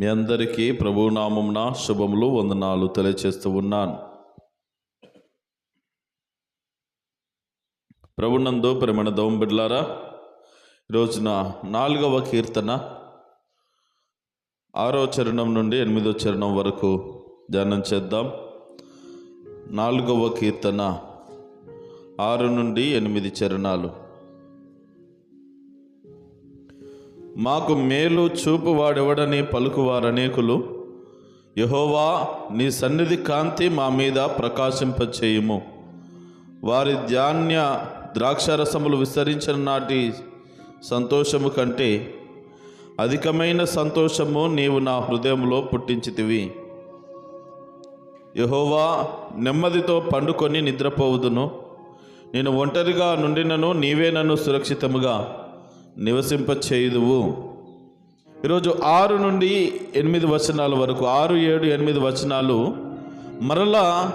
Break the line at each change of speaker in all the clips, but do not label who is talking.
మీ అందరికీ ప్రభునామంన శుభములు వందనాలు తెలియచేస్తూ ఉన్నాను. ప్రభునందు ప్రేమణ దోమ బిడ్లారా రోజున నాలుగవ కీర్తన ఆరో చరణం నుండి ఎనిమిదో చరణం వరకు ధ్యానం చేద్దాం. నాలుగవ కీర్తన ఆరు నుండి ఎనిమిది చరణాలు. మాకు మేలు చూపు వాడెవడని పలుకువారనేకులు యహోవా నీ సన్నిధి కాంతి మా మీద ప్రకాశింపచేయుము. వారి ధాన్య ద్రాక్షారసములు విస్తరించిన నాటి సంతోషము కంటే అధికమైన సంతోషము నీవు నా హృదయంలో పుట్టించితివి. యహోవా నెమ్మదితో పండుకొని నిద్రపోవుదును. నేను ఒంటరిగా నుండినను నీవే నన్ను సురక్షితముగా నివసింపచేయుదువు. ఈరోజు ఆరు నుండి ఎనిమిది వచనాల వరకు ఆరు ఏడు ఎనిమిది వచనాలు మరలా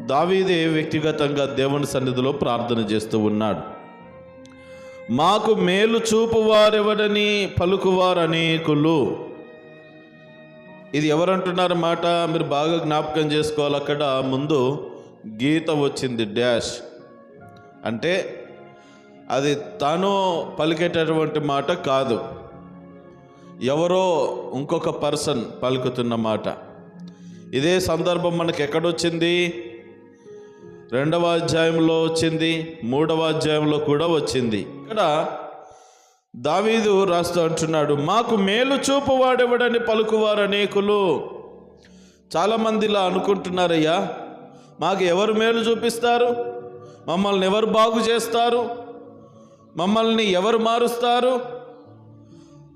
దావీదే వ్యక్తిగతంగా దేవుని సన్నిధిలో ప్రార్థన చేస్తూ ఉన్నాడు. మాకు మేలు చూపువారెవడని పలుకువారు అనేకులు. ఇది ఎవరంటున్నారు మాట? మీరు బాగా జ్ఞాపకం చేసుకోవాలి. అక్కడ ముందు గీత వచ్చింది డ్యాష్ అంటే అది తను పలికేటటువంటి మాట కాదు. ఎవరో ఇంకొక పర్సన్ పలుకుతున్న మాట. ఇదే సందర్భం మనకి ఎక్కడొచ్చింది రెండవ అధ్యాయంలో వచ్చింది మూడవ అధ్యాయంలో కూడా వచ్చింది. ఇక్కడ దావీదు రాస్తూ అంటున్నాడు మాకు మేలు చూపువాడెవడని పలుకువారు అనేకులు. చాలామంది ఇలా అనుకుంటున్నారయ్యా మాకు ఎవరు మేలు చూపిస్తారు? మమ్మల్ని ఎవరు బాగు చేస్తారు? మమ్మల్ని ఎవరు మారుస్తారు?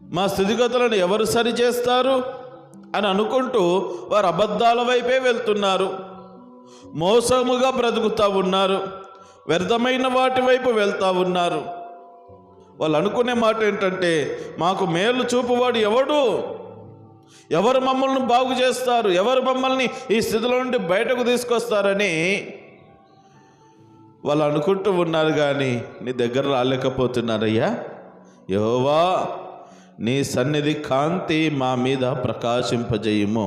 మా స్థితిగతులను ఎవరు సరిచేస్తారు? అని అనుకుంటూ వారు అబద్ధాల వైపే వెళ్తున్నారు. మోసముగా బ్రతుకుతూ ఉన్నారు. వ్యర్థమైన వాటి వైపు వెళ్తూ ఉన్నారు. వాళ్ళు అనుకునే మాట ఏంటంటే మాకు మేలు చూపువాడు ఎవడు? ఎవరు మమ్మల్ని బాగు చేస్తారు? ఎవరు మమ్మల్ని ఈ స్థితిలో నుండి బయటకు తీసుకొస్తారని వాళ్ళు అనుకుంటూ ఉన్నారు కానీ నీ దగ్గర రాలేకపోతున్నారయ్యా. యహోవా నీ సన్నిధి కాంతి మా మీద ప్రకాశింపజేయము.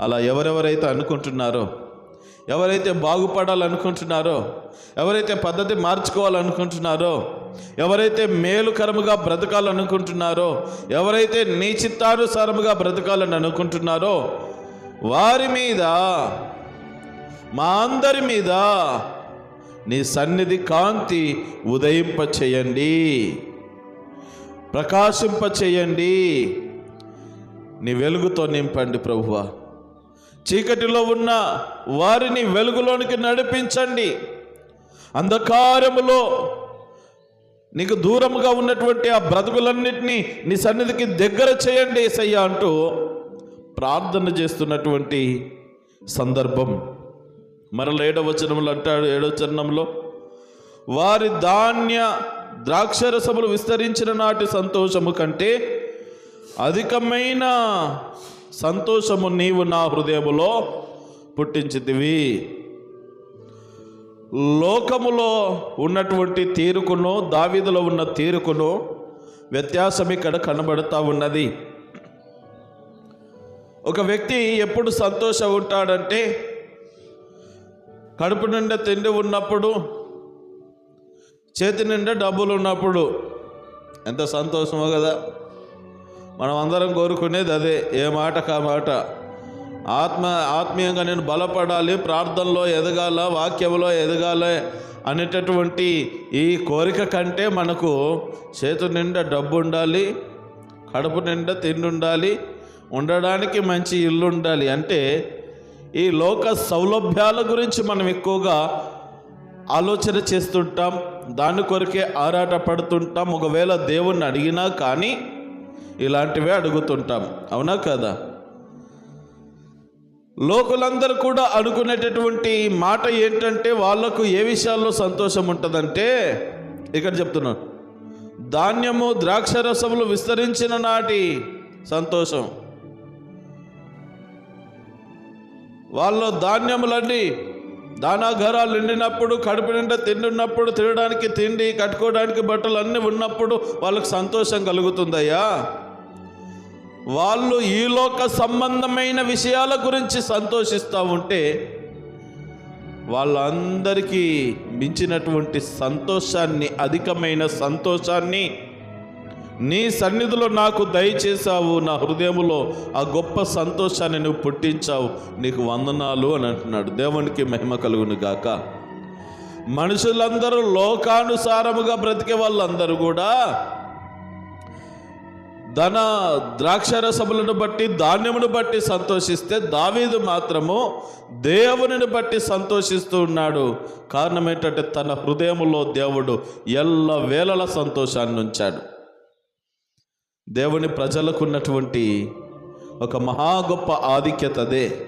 అలా ఎవరెవరైతే అనుకుంటున్నారో ఎవరైతే బాగుపడాలనుకుంటున్నారో ఎవరైతే పద్ధతి మార్చుకోవాలనుకుంటున్నారో ఎవరైతే మేలుకరముగా బ్రతకాలనుకుంటున్నారో ఎవరైతే నీ చిత్తానుసారముగా బ్రతకాలని అనుకుంటున్నారో వారి మీద మా అందరి మీద నీ సన్నిధి కాంతి ఉదయింప చేయండి ప్రకాశింప చేయండి నీ వెలుగుతో నింపండి ప్రభువ. చీకటిలో ఉన్న వారిని వెలుగులోనికి నడిపించండి. అంధకారములో నీకు దూరముగా ఉన్నటువంటి ఆ బ్రతుకులన్నింటినీ నీ సన్నిధికి దగ్గర చేయండి ఏసయ్యా అంటూ ప్రార్థన చేస్తున్నటువంటి సందర్భం. మరల ఏడవ వచనంలో అంటాడు ఏడవ చరణంలో వారి ధాన్య ద్రాక్షరసములు విస్తరించిన నాటి సంతోషము కంటే అధికమైన సంతోషము నీవు నా హృదయములో పుట్టించితివి. లోకములో ఉన్నటువంటి తీరుకును దావిదలో ఉన్న తీరుకును వ్యత్యాసం ఇక్కడ కనబడుతూ ఉన్నది. ఒక వ్యక్తి ఎప్పుడు సంతోషం ఉంటాడంటే కడుపు నిండా తిండి ఉన్నప్పుడు చేతి నిండా డబ్బులు ఉన్నప్పుడు ఎంత సంతోషమో కదా. మనం అందరం కోరుకునేది అదే ఏ మాట కా మాట. ఆత్మ ఆత్మీయంగా నేను బలపడాలి ప్రార్థనలో ఎదగాల వాక్యంలో ఎదగాల అనేటటువంటి ఈ కోరిక కంటే మనకు చేతు నిండా డబ్బు ఉండాలి కడుపు నిండా తిండి ఉండాలి ఉండడానికి మంచి ఇల్లు ఉండాలి అంటే ఈ లోక సౌలభ్యాల గురించి మనం ఎక్కువగా ఆలోచన చేస్తుంటాం. దాని కొరకే ఆరాట పడుతుంటాం. ఒకవేళ దేవుణ్ణి అడిగినా కానీ ఇలాంటివే అడుగుతుంటాం. అవునా కదా? లోకులందరూ కూడా అనుకునేటటువంటి మాట ఏంటంటే వాళ్ళకు ఏ విషయాల్లో సంతోషం ఉంటుందంటే ఇక్కడ చెప్తున్నాను. ధాన్యము ద్రాక్ష రసములు విస్తరించిన నాటి సంతోషం. వాళ్ళ ధాన్యములన్నీ దానాగారాలు నిండినప్పుడు కడుపు నిండా తిండినప్పుడు తినడానికి తిండి కట్టుకోవడానికి బట్టలు అన్నీ ఉన్నప్పుడు వాళ్ళకు సంతోషం కలుగుతుందయ్యా. వాళ్ళు ఈ లోక సంబంధమైన విషయాల గురించి సంతోషిస్తూ ఉంటే వాళ్ళందరికీ మించినటువంటి సంతోషాన్ని అధికమైన సంతోషాన్ని నీ సన్నిధిలో నాకు దయచేశావు నా హృదయములో ఆ గొప్ప సంతోషాన్ని నువ్వు పుట్టించావు. నీకు వందనాలు అని అంటున్నాడు. దేవునికి మహిమ కలుగును గాక. మనుషులందరూ లోకానుసారముగా బ్రతికే వాళ్ళందరూ కూడా ధన ద్రాక్షరసములను బట్టి ధాన్యమును బట్టి సంతోషిస్తే దావీదు మాత్రము దేవునిని బట్టి సంతోషిస్తూ ఉన్నాడు. కారణం ఏంటంటే తన హృదయములో దేవుడు ఎల్ల వేళల సంతోషాన్ని ఉంచాడు. దేవుని ప్రజలకు ఉన్నటువంటి ఒక మహా గొప్ప ఆధిక్యత అదే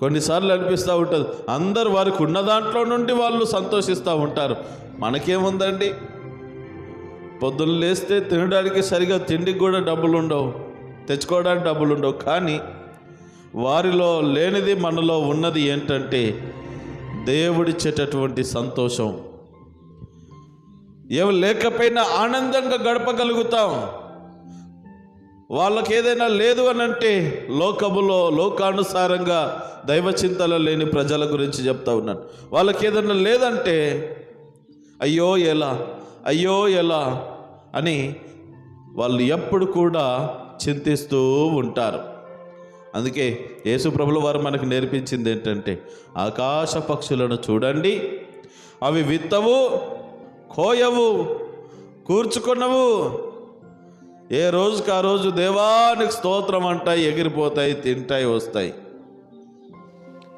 కొన్నిసార్లు అనిపిస్తూ ఉంటుంది అందరు వారికి ఉన్న దాంట్లో నుండి వాళ్ళు సంతోషిస్తూ ఉంటారు. మనకేముందండి? పొద్దున్న లేస్తే తినడానికి సరిగా తిండికి కూడా డబ్బులు ఉండవు తెచ్చుకోవడానికి డబ్బులు ఉండవు కానీ వారిలో లేనిది మనలో ఉన్నది ఏంటంటే దేవుడిచ్చేటటువంటి సంతోషం. ఏం లేకపోయినా ఆనందంగా గడపగలుగుతాం. వాళ్ళకి ఏదైనా లేదు అని అంటే లోకములో లోకానుసారంగా దైవ చింతన లేని ప్రజల గురించి చెప్తా ఉన్నాను. వాళ్ళకి ఏదైనా లేదంటే అయ్యో ఎలా అయ్యో ఎలా అని వాళ్ళు ఎప్పుడు కూడా చింతిస్తూ ఉంటారు. అందుకే యేసుప్రభుల వారు మనకు నేర్పించింది ఏంటంటే ఆకాశ పక్షులను చూడండి అవి విత్తవు కోయవు కూర్చుకున్నవు ఏ రోజుకి ఆ రోజు దేవానికి స్తోత్రం అంటాయి ఎగిరిపోతాయి తింటాయి వస్తాయి.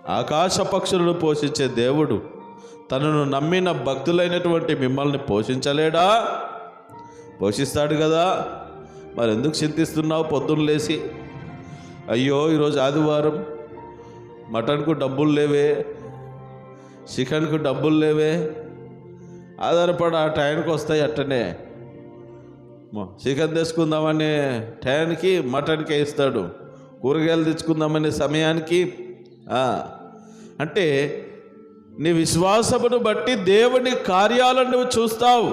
ఆకాశ పక్షులను పోషించే దేవుడు తనను నమ్మిన భక్తులైనటువంటి మిమ్మల్ని పోషించలేడా? పోషిస్తాడు కదా. మరి ఎందుకు చింతిస్తున్నావు పొద్దున్న లేచి? అయ్యో ఈరోజు ఆదివారం మటన్కు డబ్బులు లేవే చికెన్కు డబ్బులు లేవే ఆధారపడి ఆ టైంకి వస్తాయి అట్టనే. చికెన్ తెచ్చుకుందామనే టైంకి మటన్కే ఇస్తాడు. కూరగాయలు తెచ్చుకుందామనే సమయానికి అంటే నీ విశ్వాసమును బట్టి దేవుని కార్యాలను నువ్వు చూస్తావు.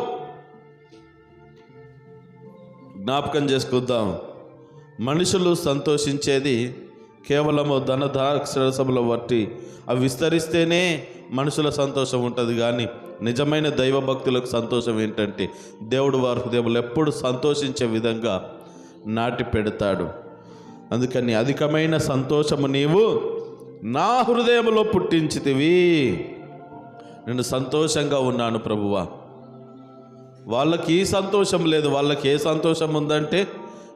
జ్ఞాపకం చేసుకుందాం. మనుషులు సంతోషించేది కేవలము ధన దాక్షరసముల బట్టి అవి విస్తరిస్తేనే మనుషుల సంతోషం ఉంటుంది కానీ నిజమైన దైవ భక్తులకు సంతోషం ఏంటంటే దేవుడు వారి హృదయంలో ఎప్పుడు సంతోషించే విధంగా నాటి పెడతాడు. అందుకని అధికమైన సంతోషము నీవు నా హృదయంలో పుట్టించితివి. నేను సంతోషంగా ఉన్నాను ప్రభువా. వాళ్ళకి ఈ సంతోషం లేదు వాళ్ళకి ఏ సంతోషం ఉందంటే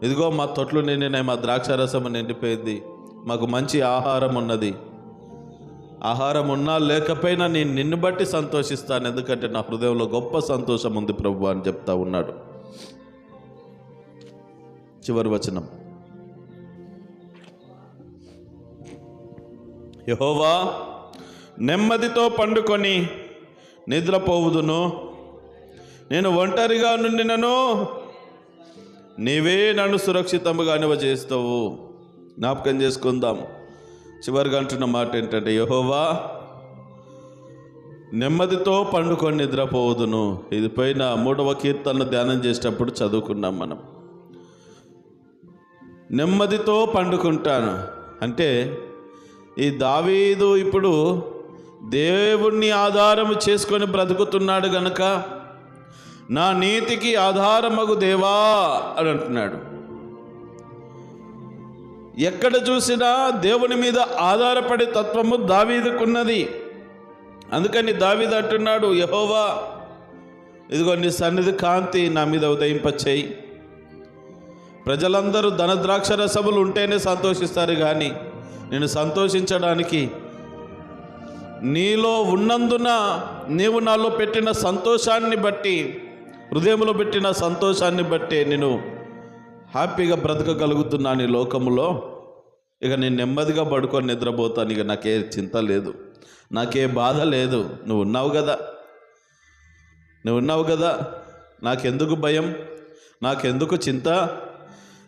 ఇదిగో మా తొట్లు నిండినాయి మా ద్రాక్షారసం నిండిపోయింది మాకు మంచి ఆహారం ఉన్నది. ఆహారం ఉన్నా లేకపోయినా నేను నిన్ను బట్టి సంతోషిస్తాను. ఎందుకంటే నా హృదయంలో గొప్ప సంతోషం ఉంది ప్రభు అని చెప్తా ఉన్నాడు. చివరి వచనం. యహోవా నెమ్మదితో పండుకొని నిద్రపోవుదును. నేను ఒంటరిగా నుండినను నీవే నన్ను సురక్షితంగా చేస్తావు జ్ఞాపకం చేసుకుందాం. చివరిగా అంటున్న మాట ఏంటంటే యహోవా నెమ్మదితో పండుకొని నిద్రపోవదును. ఇది పైన మూడవ కీర్తనను ధ్యానం చేసేటప్పుడు చదువుకున్నాం మనం. నెమ్మదితో పండుకుంటాను. అంటే ఈ దావీదు ఇప్పుడు దేవుణ్ణి ఆధారము చేసుకొని బ్రతుకుతున్నాడు గనక నా నీతికి ఆధారమగు దేవా అని అంటున్నాడు. ఎక్కడ చూసినా దేవుని మీద ఆధారపడే తత్వము దావీదుకున్నది. అందుకని దావీదు అంటున్నాడు యహోవా ఇదిగో నీ సన్నిధి కాంతి నా మీద ఉదయింపచేయి. ప్రజలందరూ ధన ద్రాక్ష రసములు ఉంటేనే సంతోషిస్తారు కానీ నేను సంతోషించడానికి నీలో ఉన్నందున నీవు నాలో పెట్టిన సంతోషాన్ని బట్టి హృదయంలో పెట్టిన సంతోషాన్ని బట్టి నేను హ్యాపీగా బ్రతకగలుగుతున్నాను ఈ లోకములో. ఇక నేను నెమ్మదిగా పడుకొని నిద్రపోతాను. ఇక నాకే చింత లేదు. నాకే బాధ లేదు. నువ్వు ఉన్నావు కదా. నువ్వు ఉన్నావు కదా. నాకెందుకు భయం? నాకెందుకు చింత?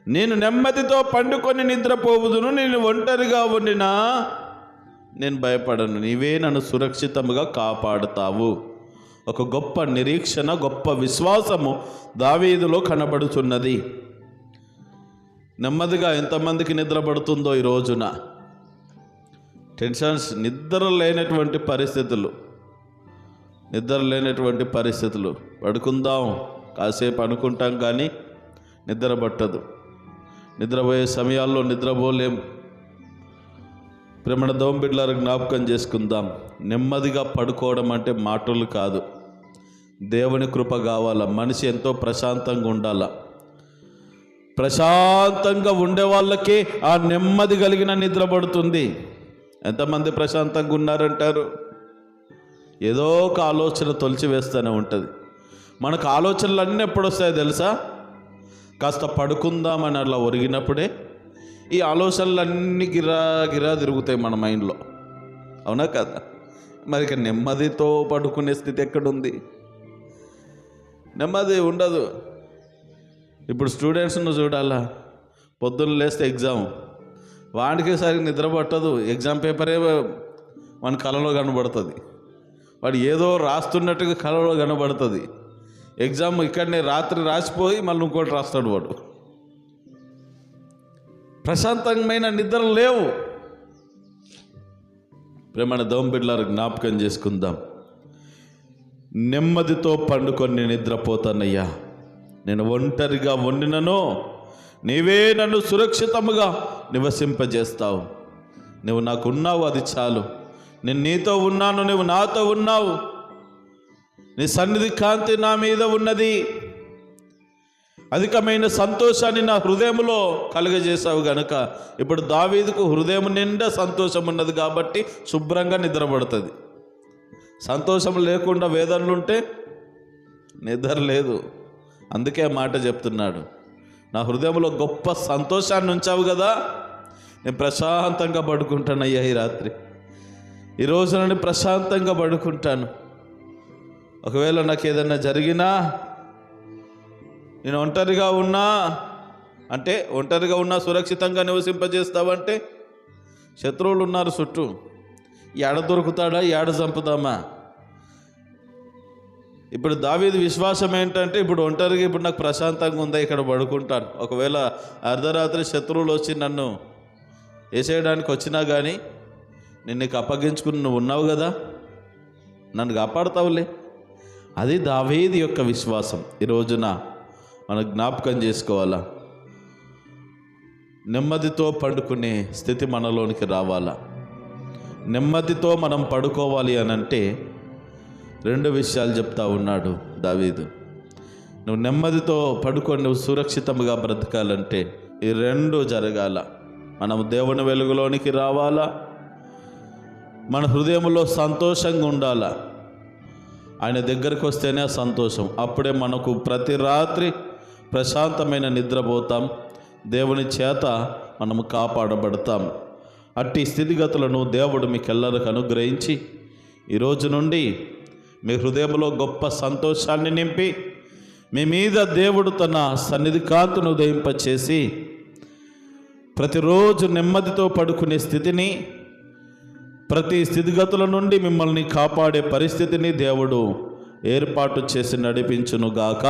నేను నెమ్మదితో పండుకొని నిద్రపోవుదును. నేను ఒంటరిగా ఉండినా నేను భయపడను. నీవే నన్ను సురక్షితముగా కాపాడుతావు. ఒక గొప్ప నిరీక్షణ గొప్ప విశ్వాసము దావీదులో కనబడుతున్నది నెమ్మదిగా ఎంతమందికి నిద్ర పడుతుందో ఈ రోజున. టెన్షన్స్ నిద్ర లేనటువంటి పరిస్థితులు. నిద్ర లేనటువంటి పరిస్థితులు. పడుకుందాం కాసేపు అనుకుంటాం కానీ నిద్ర పట్టదు. నిద్రపోయే సమయాల్లో నిద్రపోలేం. ప్రేమణ దోంబిడ్లారు జ్ఞాపకం చేసుకుందాం. నెమ్మదిగా పడుకోవడం అంటే మాటలు కాదు. దేవుని కృప కావాల? మనిషి ఎంతో ప్రశాంతంగా ఉండాల? ప్రశాంతంగా ఉండే వాళ్ళకి ఆ నెమ్మది కలిగిన నిద్ర పడుతుంది. ఎంతమంది ప్రశాంతంగా ఉన్నారంటారు? ఏదో ఒక ఆలోచన తొలిచి వేస్తూనే ఉంటుంది. మనకు ఆలోచనలు అన్నీ ఎప్పుడు వస్తాయో తెలుసా? కాస్త పడుకుందామని అట్లా ఒరిగినప్పుడే ఈ ఆలోచనలన్నీ గిరా గిరా తిరుగుతాయి మన మైండ్లో. అవునా కదా? మరి ఇక నెమ్మదితో పడుకునే స్థితి ఎక్కడుంది? నెమ్మది ఉండదు. ఇప్పుడు స్టూడెంట్స్ను చూడాలా? పొద్దున్న లేస్తే ఎగ్జామ్ వాడికి సరిగ్గా నిద్ర పట్టదు. ఎగ్జామ్ పేపరే మన కళలో కనబడుతుంది. వాడు ఏదో రాస్తున్నట్టుగా కళలో కనబడుతుంది. ఎగ్జామ్ ఇక్కడనే రాత్రి రాసిపోయి మళ్ళీ ఇంకోటి రాస్తాడు వాడు. ప్రశాంతమైన నిద్ర లేవు. ప్రేమణ దోంబిడ్లారు జ్ఞాపకం చేసుకుందాం. నెమ్మదితో పండుకొని నిద్రపోతానయ్యా. నేను ఒంటరిగా వండినను నీవే నన్ను సురక్షితముగా నివసింపజేస్తావు. నువ్వు నాకు ఉన్నావు అది చాలు. నేను నీతో ఉన్నాను నువ్వు నాతో ఉన్నావు. నీ సన్నిధి కాంతి నా మీద ఉన్నది. అధికమైన సంతోషాన్ని నా హృదయంలో కలుగజేశావు గనుక ఇప్పుడు దావీదుకు హృదయం నిండా సంతోషం ఉన్నది కాబట్టి శుభ్రంగా నిద్రపడుతుంది. సంతోషం లేకుండా వేదనలు ఉంటే నిద్ర లేదు. అందుకే మాట చెప్తున్నాడు. నా హృదయంలో గొప్ప సంతోషాన్ని ఉంచావు కదా. నేను ప్రశాంతంగా పడుకుంటానయ్యా ఈ రాత్రి. ఈ రోజు నుండి ప్రశాంతంగా పడుకుంటాను. ఒకవేళ నాకు ఏదైనా జరిగినా నేను ఒంటరిగా ఉన్నా అంటే ఒంటరిగా ఉన్నా సురక్షితంగా నివసింపజేస్తావంటే శత్రువులు ఉన్నారు చుట్టూ. ఏడ దొరుకుతాడా? ఏడ చంపుదామా ఇప్పుడు దావీది విశ్వాసం ఏంటంటే ఇప్పుడు ఒంటరిగా ఇప్పుడు నాకు ప్రశాంతంగా ఉందా? ఇక్కడ పడుకుంటాను. ఒకవేళ అర్ధరాత్రి శత్రువులు వచ్చి నన్ను వేసేయడానికి వచ్చినా కానీ నేను నీకు అప్పగించుకుని నువ్వు ఉన్నావు కదా? నన్ను కాపాడుతావులే. అది దావీది యొక్క విశ్వాసం. ఈ రోజున మనం జ్ఞాపకం చేసుకోవాలా? నెమ్మదితో పండుకునే స్థితి మనలోనికి రావాలా? నెమ్మదితో మనం పడుకోవాలి అని అంటే రెండు విషయాలు చెప్తా ఉన్నాడు దావీదు. నువ్వు నెమ్మదితో పడుకొని నువ్వు సురక్షితంగా బ్రతకాలంటే ఈ రెండు జరగాల. మనం దేవుని వెలుగులోనికి రావాలా. మన హృదయంలో సంతోషంగా ఉండాలా. ఆయన దగ్గరికి వస్తేనే సంతోషం. అప్పుడే మనకు ప్రతి రాత్రి ప్రశాంతమైన నిద్రపోతాం. దేవుని చేత మనము కాపాడబడతాం. అట్టి స్థితిగతులను దేవుడు మీకెల్లరికి అనుగ్రహించి ఈరోజు నుండి మీ హృదయంలో గొప్ప సంతోషాన్ని నింపి మీ మీద దేవుడు తన సన్నిధి కాంతును ఉదయింపచేసి ప్రతిరోజు నెమ్మదితో పడుకునే స్థితిని ప్రతి స్థితిగతుల నుండి మిమ్మల్ని కాపాడే పరిస్థితిని దేవుడు ఏర్పాటు చేసి నడిపించునుగాక.